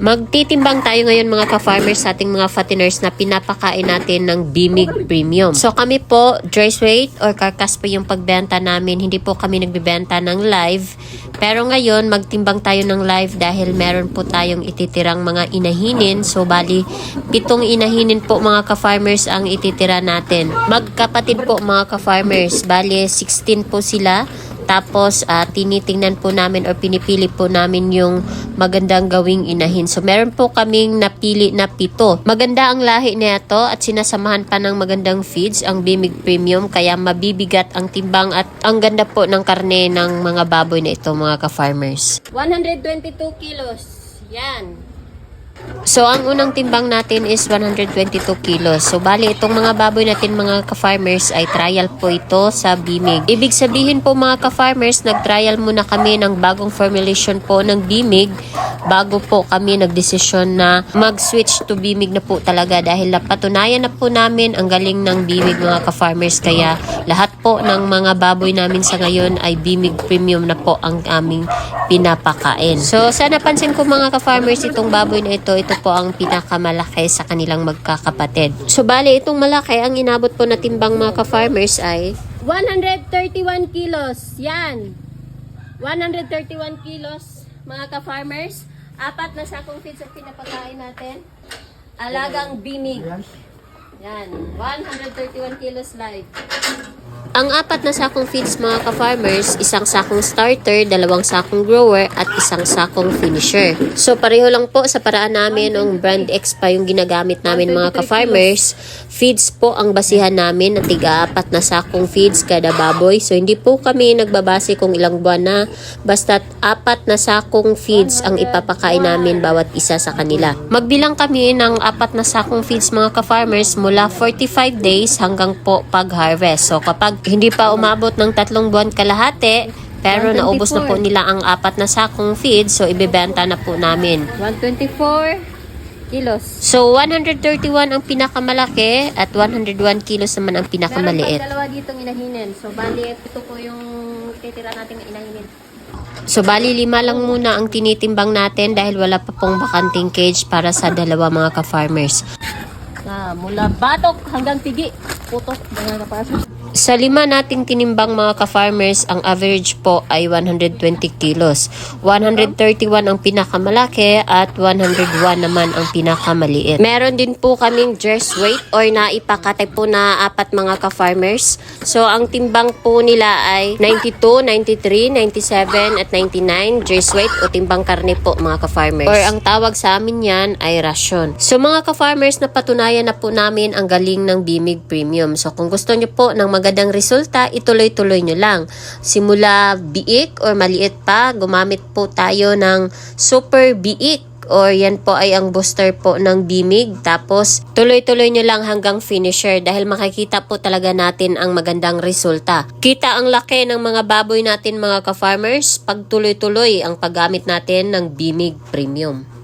Magtitimbang tayo ngayon mga ka-farmers sa ating mga fatteners na pinapakain natin ng Bimig Premium. So kami po, dress weight or carcass po yung pagbenta namin. Hindi po kami nagbibenta ng live. Pero ngayon, magtimbang tayo ng live dahil meron po tayong ititirang mga inahinin. So bali, pitong inahinin po mga ka-farmers ang ititira natin. Magkapatid po mga ka-farmers. Bali, 16 po sila. Tapos, ah, tinitingnan po namin or pinipili po namin yung magandang gawing inahin. So, meron po kaming napili na pito. Maganda ang lahi nito at sinasamahan pa ng magandang feeds, ang Bimig Premium. Kaya mabibigat ang timbang at ang ganda po ng karne ng mga baboy na ito, mga ka-farmers. 122 kilos. Yan. So, ang unang timbang natin is 122 kilos. So, bali, itong mga baboy natin mga ka-farmers ay trial po ito sa Bimig. Ibig sabihin po mga ka-farmers, nag-trial muna kami ng bagong formulation po ng Bimig bago po kami nagdesisyon na mag-switch to Bimig na po talaga dahil napatunayan na po namin ang galing ng Bimig mga ka-farmers. Kaya lahat po ng mga baboy namin sa ngayon ay Bimig Premium na po ang aming pinapakain. So, sa napansin ko mga ka-farmers, itong baboy na ito, ito po ang pinakamalaki sa kanilang magkakapatid. So, bali, itong malaki, ang inabot po na timbang mga ka-farmers ay 131 kilos. Yan. 131 kilos, mga ka-farmers. Apat na sakong feeds ang pinapakain natin. Alagang bimig. Yan. 131 kilos live. Ang apat na sakong feeds mga ka-farmers, isang sakong starter, dalawang sakong grower, at isang sakong finisher. So pareho lang po sa paraan namin ng brand X pa yung ginagamit namin mga ka-farmers. Feeds po ang basihan namin na tiga-apat na sakong feeds kada baboy. So hindi po kami nagbabase kung ilang buwan na. Basta't apat na sakong feeds ang ipapakain namin bawat isa sa kanila. Magbilang kami ng apat na sakong feeds mga ka-farmers mula 45 days hanggang po pag-harvest. So kapag hindi pa umabot ng tatlong buwan kalahati, pero naubos na po nila ang apat na sakong feed, so ibebenta na po namin. 124 kilos. So, 131 ang pinakamalaki at 101 kilos naman ang pinakamaliit. Meron dalawa ditong inahinin. So, bali, ito po yung titira nating inahinin. So, bali lima lang muna ang tinitimbang natin dahil wala pa pong bakanting cage para sa dalawa mga ka-farmers. Na, mula batok hanggang pigi. Putok. Mga kapasok. Sa lima nating tinimbang mga ka-farmers, ang average po ay 120 kilos. 131 ang pinakamalaki at 101 naman ang pinakamaliit. Meron din po kaming dress weight or naipakate po na apat mga ka-farmers. So, ang timbang po nila ay 92, 93, 97 at 99 dress weight o timbang karne po mga ka-farmers. Or ang tawag sa amin yan ay rasyon. So, mga ka-farmers, napatunayan na po namin ang galing ng Bimig Premium. So, kung gusto nyo po ng magandang resulta, ituloy-tuloy nyo lang. Simula biik or maliit pa, gumamit po tayo ng super biik or yan po ay ang booster po ng Bimig. Tapos, tuloy-tuloy nyo lang hanggang finisher dahil makikita po talaga natin ang magandang resulta. Kita ang laki ng mga baboy natin mga ka-farmers pag tuloy-tuloy ang paggamit natin ng Bimig Premium.